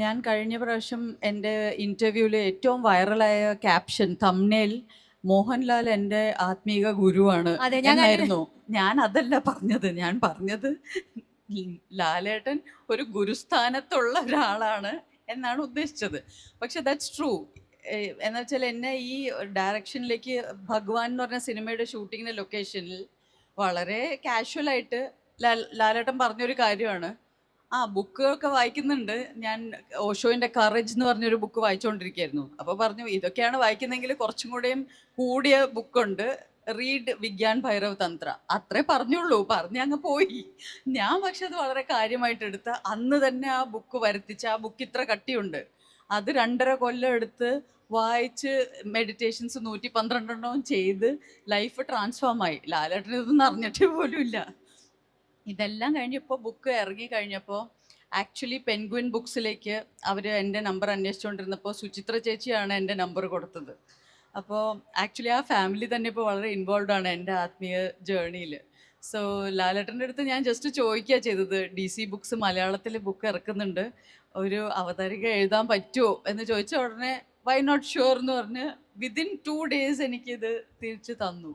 ഞാൻ കഴിഞ്ഞ പ്രാവശ്യം എന്റെ ഇന്റർവ്യൂവിൽ ഏറ്റവും വൈറലായ ക്യാപ്ഷൻ തമ്നേൽ മോഹൻലാൽ എന്റെ ആത്മീക ഗുരുവാണ് എന്നായിരുന്നു. ഞാൻ അതല്ല പറഞ്ഞത്. ഞാൻ പറഞ്ഞത് ലാലേട്ടൻ ഒരു ഗുരുസ്ഥാനത്തുള്ള ഒരാളാണ് എന്നാണ് ഉദ്ദേശിച്ചത്. പക്ഷെ ദാറ്റ്സ് ട്രൂ എന്ന് വെച്ചാൽ എന്നെ ഈ ഡയറക്ഷനിലേക്ക് ഭഗവാൻ എന്ന് പറഞ്ഞ സിനിമയുടെ ഷൂട്ടിങ്ങിന്റെ ലൊക്കേഷനിൽ വളരെ കാഷ്വലായിട്ട് ലാലേട്ടൻ പറഞ്ഞൊരു കാര്യമാണ്. ആ ബുക്കൊക്കെ വായിക്കുന്നുണ്ട്. ഞാൻ ഓഷോയിന്റെ കറേജ് എന്ന് പറഞ്ഞൊരു ബുക്ക് വായിച്ചുകൊണ്ടിരിക്കുകയായിരുന്നു അപ്പോൾ പറഞ്ഞു ഇതൊക്കെയാണ് വായിക്കുന്നതെങ്കിൽ കുറച്ചും കൂടെയും കൂടിയ ബുക്കുണ്ട്. റീഡ് വിജ്ഞാൻ ഭൈരവ് തന്ത്ര. അത്രേ പറഞ്ഞുള്ളൂ. പറഞ്ഞ് അങ്ങ് പോയി. ഞാൻ പക്ഷെ അത് വളരെ കാര്യമായിട്ട് എടുത്ത് അന്ന് തന്നെ ആ ബുക്ക് വരുത്തിച്ച് ആ ബുക്ക് ഇത്ര കട്ടിയുണ്ട്. അത് രണ്ടര കൊല്ലം എടുത്ത് വായിച്ച് മെഡിറ്റേഷൻസ് നൂറ്റി പന്ത്രണ്ടെണ്ണവും ചെയ്ത് ലൈഫ് ട്രാൻസ്ഫോം ആയി. ലാലേട്ടൻ ഇതൊന്നും അറിഞ്ഞിട്ട് പോലും ഇല്ല ഇതെല്ലാം കഴിഞ്ഞപ്പോൾ ബുക്ക് ഇറങ്ങി കഴിഞ്ഞപ്പോൾ ആക്ച്വലി പെൻഗ്വിൻ ബുക്സിലേക്ക് അവർ എന്റെ നമ്പർ അന്വേഷിച്ചുകൊണ്ടിരുന്നപ്പോൾ സുചിത്ര ചേച്ചിയാണ് എന്റെ നമ്പർ കൊടുത്തത്. അപ്പോൾ ആക്ച്വലി ആ ഫാമിലി തന്നെ ഇപ്പോൾ വളരെ ഇൻവോൾവ് ആണ് എന്റെ ആത്മീയ ജേണിയിൽ സോ ലാലേട്ടന്റെ അടുത്ത് ഞാൻ ജസ്റ്റ് ചോദിക്കുക ചെയ്തത് ഡി സി ബുക്സ് മലയാളത്തിൽ ബുക്ക് ഇറക്കുന്നുണ്ട് ഒരു അവതാരിക എഴുതാൻ പറ്റുമോ എന്ന് ചോദിച്ച ഉടനെ വൈ നോട്ട് ഷുവർ എന്ന് പറഞ്ഞ് വിതിൻ ടു ഡേയ്സ് എനിക്കിത് തിരിച്ചു തന്നു.